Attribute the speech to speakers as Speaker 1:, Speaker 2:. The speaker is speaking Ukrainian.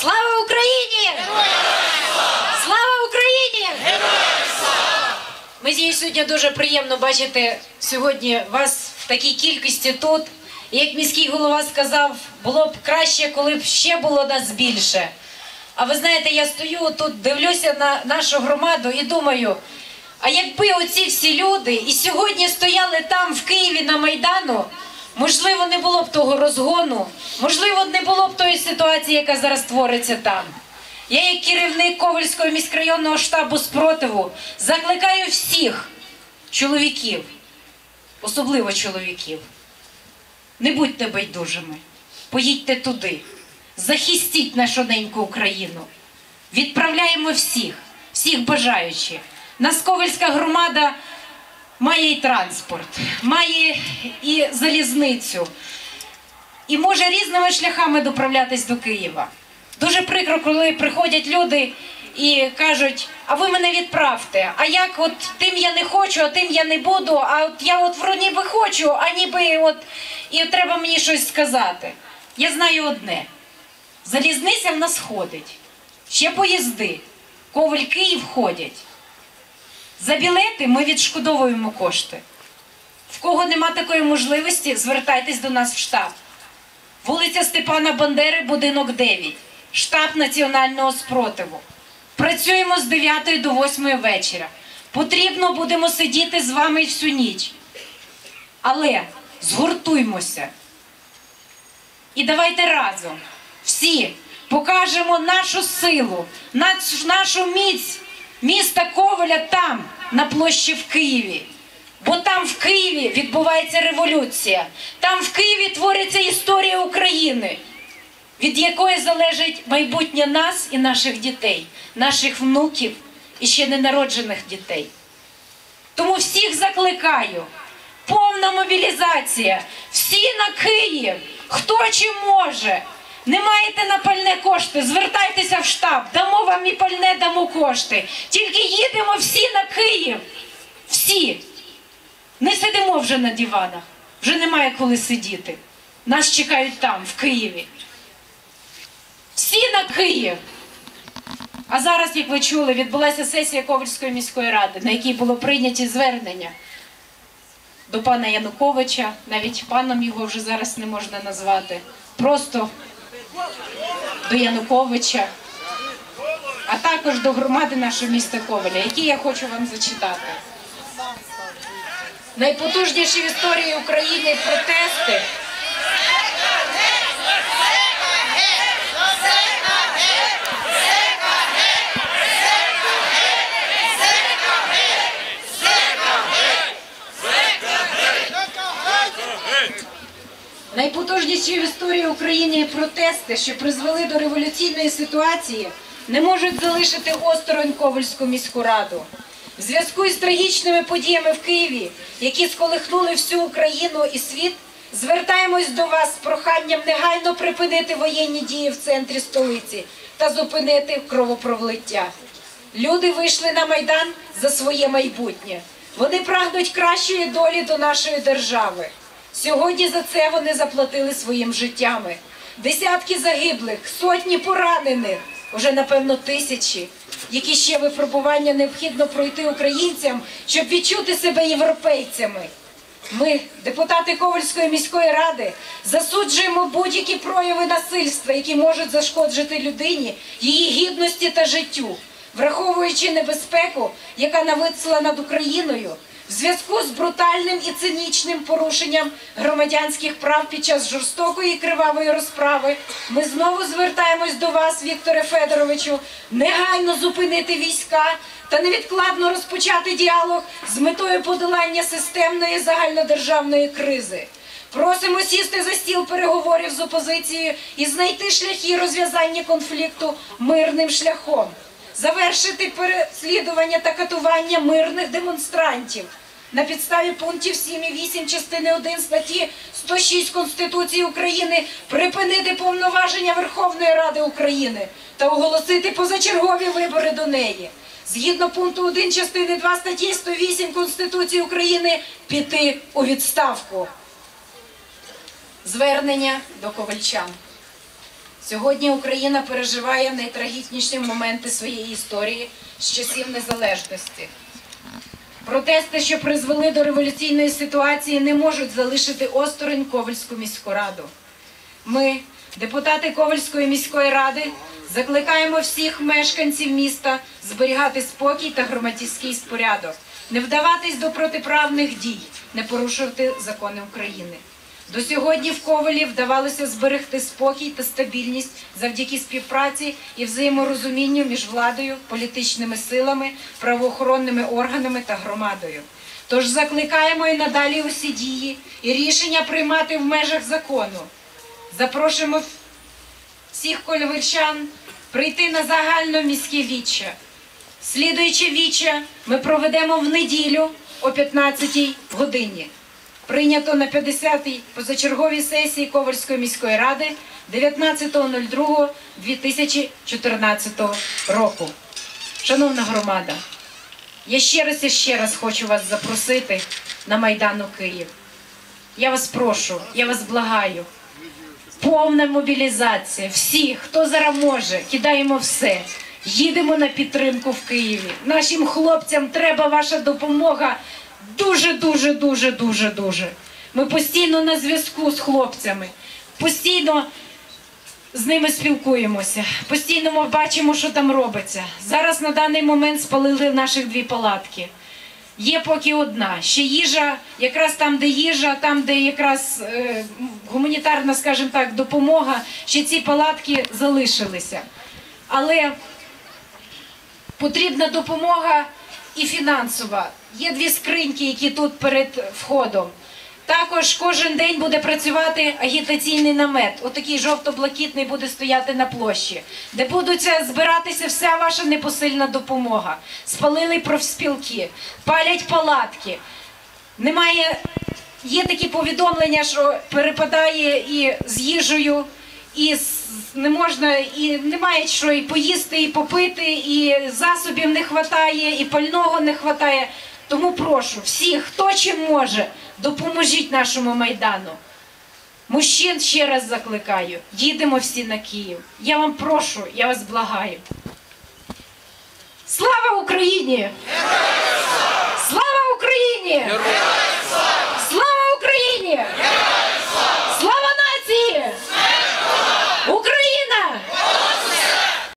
Speaker 1: Слава Україні! Слава Україні! З її сьогодні дуже приємно бачити сьогодні вас в такій кількості тут. Як міський голова сказав, було б краще, коли б ще було нас більше. А ви знаєте, я стою тут, дивлюся на нашу громаду і думаю, а якби оці всі люди і сьогодні стояли там, в Києві на Майдану, можливо, не було б того розгону, можливо, не було б тої ситуації, яка зараз твориться там. Я, як керівник Ковальського міськрайонного штабу спротиву, закликаю всіх чоловіків, особливо чоловіків, не будьте байдужими, поїдьте туди, захистіть нашу неньку Україну. Відправляємо всіх, всіх бажаючих. Нас Ковальська громада має і транспорт, має і залізницю, і може різними шляхами доправлятись до Києва. Дуже прикро, коли приходять люди і кажуть, а ви мене відправте. А як от тим я не хочу, а тим я не буду, а от я от вроді ніби хочу, а ніби от і треба мені щось сказати. Я знаю одне: залізниця в нас ходить, ще поїзди, Коваль Київ ходять. За білети ми відшкодовуємо кошти. В кого нема такої можливості, звертайтесь до нас в штаб. Вулиця Степана Бандери, будинок 9, штаб національного спротиву. Працюємо з 9 до 8 вечора. Потрібно будемо сидіти з вами всю ніч. Але згуртуймося. І давайте разом всі покажемо нашу силу, нашу міць міста Коваля там, на площі в Києві. Бо там в Києві відбувається революція, там в Києві твориться історія України, від якої залежить майбутнє нас і наших дітей, наших внуків і ще ненароджених дітей. Тому всіх закликаю. Повна мобілізація. Всі на Київ. Хто чи може. Не маєте на пальне кошти, звертайтеся в штаб, дамо вам і пальне, дамо кошти. Тільки їдемо всі на Київ. Всі. Не сидимо вже на диванах. Вже немає коли сидіти. Нас чекають там, в Києві. Всі на Київ. А зараз, як ви чули, відбулася сесія Ковальської міської ради, на якій було прийняті звернення до пана Януковича, навіть паном його вже зараз не можна назвати. Просто до Януковича, а також до громади нашого міста Коваля, які я хочу вам зачитати. Найпотужніші в історії України протести Найпотужніші в історії України протести, що призвели до революційної ситуації, не можуть залишити осторонь Ковальську міську раду. В зв'язку із трагічними подіями в Києві, які сколихнули всю Україну і світ, звертаємось до вас з проханням негайно припинити воєнні дії в центрі столиці та зупинити кровопролиття. Люди вийшли на майдан за своє майбутнє. Вони прагнуть кращої долі до нашої держави. Сьогодні за це вони заплатили своїм життями. Десятки загиблих, сотні поранених, уже напевно тисячі, які ще випробування необхідно пройти українцям, щоб відчути себе європейцями. Ми, депутати Ковальської міської ради, засуджуємо будь-які прояви насильства, які можуть зашкоджити людині, її гідності та життю, враховуючи небезпеку, яка нависла над Україною. В зв'язку з брутальним і цинічним порушенням громадянських прав під час жорстокої і кривавої розправи, ми знову звертаємось до вас, Вікторе Федоровичу, негайно зупинити війська та невідкладно розпочати діалог з метою подолання системної загальнодержавної кризи. Просимо сісти за стіл переговорів з опозицією і знайти шляхи розв'язання конфлікту мирним шляхом завершити переслідування та катування мирних демонстрантів на підставі пунктів 7 і 8 частини 1 статті 106 Конституції України припинити повноваження Верховної Ради України та оголосити позачергові вибори до неї. Згідно пункту 1 частини 2 статті 108 Конституції України піти у відставку. Звернення до ковальчан. Сьогодні Україна переживає найтрагічніші моменти своєї історії з часів незалежності. Протести, що призвели до революційної ситуації, не можуть залишити осторонь Ковальську міську раду. Ми, депутати Ковальської міської ради, закликаємо всіх мешканців міста зберігати спокій та громадський порядок, не вдаватись до протиправних дій, не порушувати закони України. До сьогодні в Ковалі вдавалося зберегти спокій та стабільність завдяки співпраці і взаєморозумінню між владою, політичними силами, правоохоронними органами та громадою. Тож закликаємо і надалі усі дії і рішення приймати в межах закону. Запрошуємо всіх кольвичан прийти на загальноміське віччя. Слідуюче віччя ми проведемо в неділю о 15 годині. Прийнято на 50-й позачерговій сесії Ковальської міської ради 19.02.2014 року. Шановна громада, я ще раз і ще раз хочу вас запросити на Майдан у Київ. Я вас прошу, я вас благаю. Повна мобілізація. Всі, хто зараз може, кидаємо все. Їдемо на підтримку в Києві. Нашим хлопцям треба ваша допомога дуже, дуже, дуже, дуже, дуже. Ми постійно на зв'язку з хлопцями, постійно з ними спілкуємося, постійно ми бачимо, що там робиться. Зараз на даний момент спалили наших дві палатки. Є поки одна. Ще їжа, якраз там, де їжа, там, де якраз е, гуманітарна, скажімо так, допомога, ще ці палатки залишилися. Але потрібна допомога і фінансова. Є дві скриньки, які тут перед входом. Також кожен день буде працювати агітаційний намет. Отакий жовто-блакитний буде стояти на площі, де будуть збиратися вся ваша непосильна допомога. Спалили профспілки, палять палатки. Немає, є такі повідомлення, що перепадає і з їжею, і з- не можна, і немає що і поїсти, і попити, і засобів не вистачає, і пального не вистачає. Тому прошу всіх, хто чим може, допоможіть нашому майдану. Мужчин ще раз закликаю, їдемо всі на Київ. Я вам прошу, я вас благаю. Слава Україні! Слава Україні!